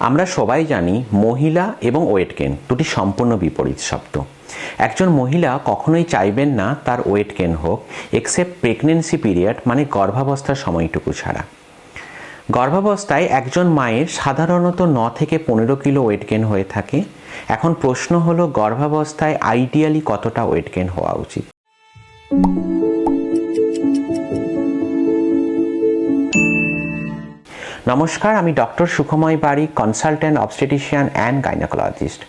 আমরা সবাই জানি মহিলা এবং ওয়েট গেন দুটি সম্পূর্ণ বিপরীত শব্দ। একজন মহিলা কখনোই চাইবেন না তার ওয়েট গেন হোক এক্সেপ্ট প্রেগনেন্সি পিরিয়ড মানে গর্ভাবস্থার সময়টুকু ছাড়া। গর্ভাবস্থায় একজন মায়ের সাধারণত ন থেকে পনেরো কিলো ওয়েট গেন হয়ে থাকে। এখন প্রশ্ন হলো, গর্ভাবস্থায় আইডিয়ালি কতটা ওয়েট গেন হওয়া উচিত? নমস্কার আমি doctor Sukhamoy Bari consultant obstetrician and gynaecologist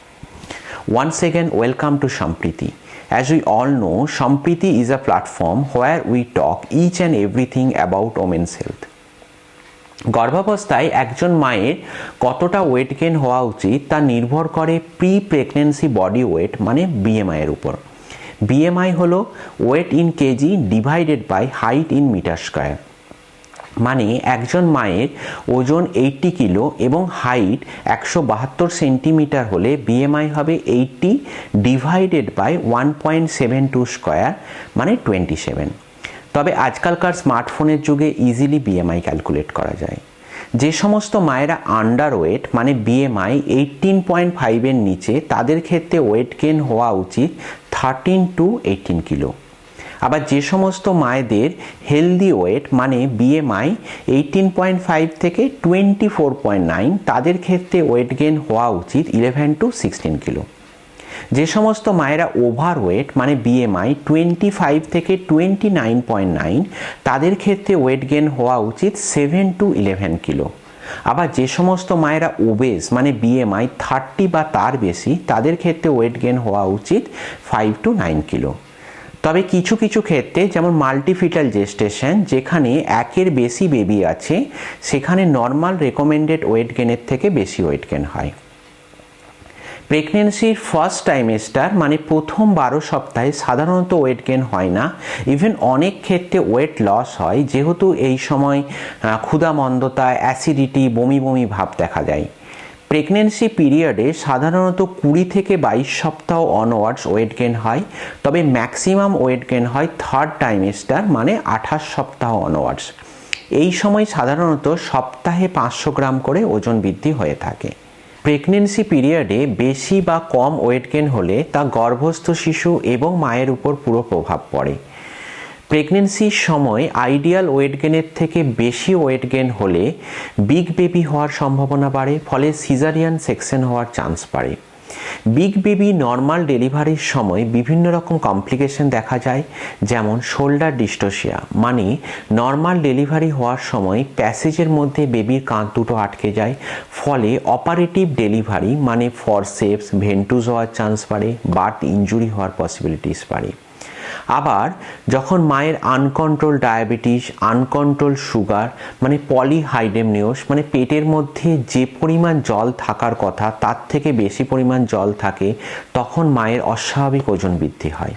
Once again, welcome to Sampriti. As we all know, Sampriti is a platform where we talk each and everything about women's health. গর্ভাবস্থায় একজন মায়ের কতটা weight gain হওয়া উচিত তা নির্ভর করে pre pregnancy body weight মানে বিএমআই এর উপর বিএমআই হলো weight in KG divided by height in metre square মানে একজন মায়ের ওজন এইটটি কিলো এবং হাইট একশো বাহাত্তর সেন্টিমিটার হলে বিএমআই হবে eighty divided by one point seven two square মানে টোয়েন্টি সেভেন তবে আজকালকার স্মার্টফোনের যুগে ইজিলি বিএমআই ক্যালকুলেট করা যায়। যে সমস্ত মায়েরা আন্ডার ওয়েট মানে বিএমআই এইটিন পয়েন্ট ফাইভের নিচে, তাদের ক্ষেত্রে ওয়েট গেন হওয়া উচিত থার্টিন টু এইটিন কিলো। আবার যে সমস্ত মায়েদের হেলদি ওয়েট মানে বিএমআই এইটিন পয়েন্ট ফাইভ থেকে টোয়েন্টি ফোর পয়েন্ট নাইন তাদের ক্ষেত্রে ওয়েট গেন হওয়া উচিত ইলেভেন টু সিক্সটিন কিলো যে সমস্ত মায়েরা ওভার ওয়েট মানে বিএমআই টোয়েন্টি ফাইভ থেকে টোয়েন্টি নাইন পয়েন্ট নাইন তাদের ক্ষেত্রে ওয়েট গেন হওয়া উচিত সেভেন টু ইলেভেন কিলো আবার যে সমস্ত মায়েরা ওবেস মানে বিএমআই থার্টি বা তার বেশি, তাদের ক্ষেত্রে ওয়েট গেন হওয়া উচিত ফাইভ টু নাইন কিলো তবে কিছু কিছু ক্ষেত্রে যেমন মাল্টিফিটাল জেস্টেশন যেখানে একের বেশি বেবি আছে, সেখানে নর্মাল রেকমেন্ডেড ওয়েট গেনের থেকে বেশি ওয়েট গেন হয়। প্রেগনেন্সির ফার্স্ট টাইমেস্টার মানে প্রথম বারো সপ্তাহে সাধারণত ওয়েট গেন হয় না। ইভেন অনেক ক্ষেত্রে ওয়েট লস হয়, যেহেতু এই সময় ক্ষুধামন্দতা অ্যাসিডিটি বমি বমি ভাব দেখা যায়। প্রেগনেন্সি পিরিয়ডে সাধারণত কুড়ি থেকে বাইশ সপ্তাহ অনওয়ার্ডস ওয়েট গেন হয়, তবে ম্যাক্সিমাম ওয়েট গেন হয় থার্ড টাইমেস্টার মানে আঠাশ সপ্তাহ অনওয়ার্ডস এই সময় সাধারণত সপ্তাহে পাঁচশো গ্রাম করে ওজন বৃদ্ধি হয়ে থাকে। প্রেগনেন্সি পিরিয়ডে বেশি বা কম ওয়েট গেন হলে তা গর্ভস্থ শিশু এবং মায়ের উপর পুরো প্রভাব পড়ে। প্রেগনেন্সির সময় আইডিয়াল ওয়েট গেনের থেকে বেশি ওয়েট গেন হলে বিগ বেবি হওয়ার সম্ভাবনা বাড়ে, ফলে সিজারিয়ান সেকশন হওয়ার চান্স বাড়ে। বিগ বেবি নর্মাল ডেলিভারির সময় বিভিন্ন রকম কমপ্লিকেশন দেখা যায়, যেমন শোল্ডার ডিস্টোসিয়া মানে নর্মাল ডেলিভারি হওয়ার সময় প্যাসেজের মধ্যে বেবির কাঁধ দুটো আটকে যায়, ফলে অপারেটিভ ডেলিভারি মানে ফরসেপস ভেন্টুজ হওয়ার চান্স বাড়ে বার্থ ইঞ্জুরি হওয়ার পসিবিলিটিস বাড়ে। আবার যখন মায়ের আনকন্ট্রোল ডায়াবেটিস আনকন্ট্রোল সুগার মানে পলিহাইডেমনিওস মানে পেটের মধ্যে যে পরিমাণ জল থাকার কথা, তার থেকে বেশি পরিমাণ জল থাকে, তখন মায়ের অস্বাভাবিক ওজন বৃদ্ধি হয়।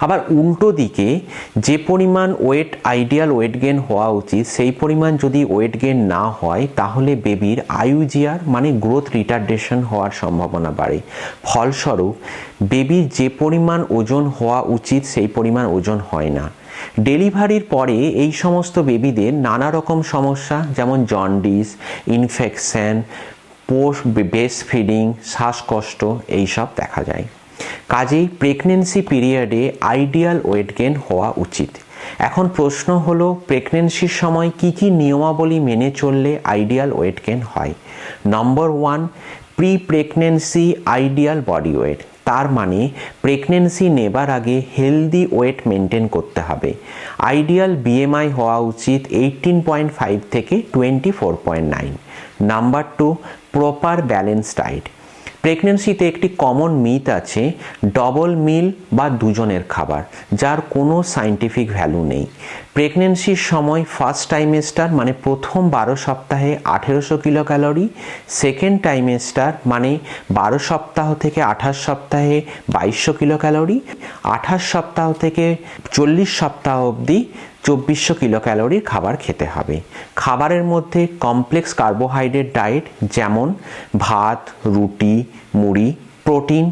আবার উল্টো দিকে যে পরিমাণ ওয়েট আইডিয়াল ওয়েট গেন হওয়া উচিত, সেই পরিমাণ যদি ওয়েট গেন না হয়, তাহলে বেবির আইউজিআর মানে গ্রোথ রিটার্ডেশন হওয়ার সম্ভাবনা বাড়ে। ফলস্বরূপ বেবির যে পরিমাণ ওজন হওয়া উচিত, সেই পরিমাণ ওজন হয় না। ডেলিভারির পরে এই সমস্ত বেবিদের নানা রকম সমস্যা, যেমন jaundice infection post breast feeding শ্বাসকষ্ট, এইসব দেখা যায়। কাজেই প্রেগনেন্সি পিরিয়ডে আইডিয়াল ওয়েট গেন হওয়া উচিত। এখন প্রশ্ন হলো প্রেগনেন্সির সময় কি কি নিয়মাবলী মেনে চললে আইডিয়াল ওয়েট গেন হয়? Number one pre pregnancy ideal body weight তার মানে প্রেগনেন্সি নেবার আগে হেলদি ওয়েট মেনটেন করতে হবে। আইডিয়াল বিএমআই হওয়া উচিত এইটিন পয়েন্ট ফাইভ থেকে twenty four point nine number two proper balance diet প্রেগনেন্সিতে একটি কমন মিথ আছে ডবল মিল বা দুজনের খাবার, যার কোনো সাইন্টিফিক ভ্যালু নেই। প্রেগনেন্সির সময় ফার্স্ট টাইমেস্টার মানে প্রথম বারো সপ্তাহে আঠেরোশো কিলো ক্যালোরি সেকেন্ড টাইমেস্টার মানে বারো সপ্তাহ থেকে আঠাশ সপ্তাহে বাইশশো কিলো ক্যালোরি আঠাশ সপ্তাহ থেকে চল্লিশ সপ্তাহ অবধি চব্বিশশো কিলো ক্যালোরির খাবার খেতে হবে। খাবারের মধ্যে কমপ্লেক্স কার্বোহাইড্রেট ডায়েট যেমন ভাত, রুটি, মুড়ি প্রোটিন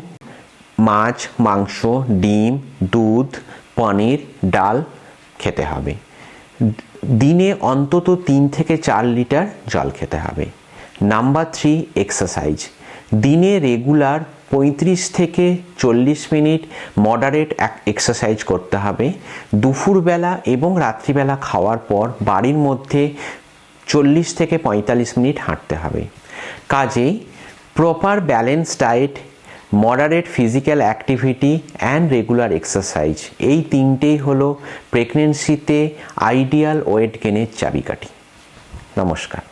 মাছ, মাংস, ডিম, দুধ, পনির, ডাল খেতে হবে। দিনে অন্তত তিন থেকে চার লিটার জল খেতে হবে। নাম্বার থ্রি এক্সারসাইজ দিনে রেগুলার পঁয়ত্রিশ থেকে চল্লিশ মিনিট মডারেট এক্সারসাইজ করতে হবে। দুপুরবেলা এবং রাত্রিবেলা খাওয়ার পর বাড়ির মধ্যে চল্লিশ থেকে পঁয়তাল্লিশ মিনিট হাঁটতে হবে। কাজেই proper balance diet moderate physical activity and regular exercise এই তিনটেই হলো প্রেগনেন্সিতে আইডিয়াল ওয়েট গেনের চাবিকাঠি। নমস্কার।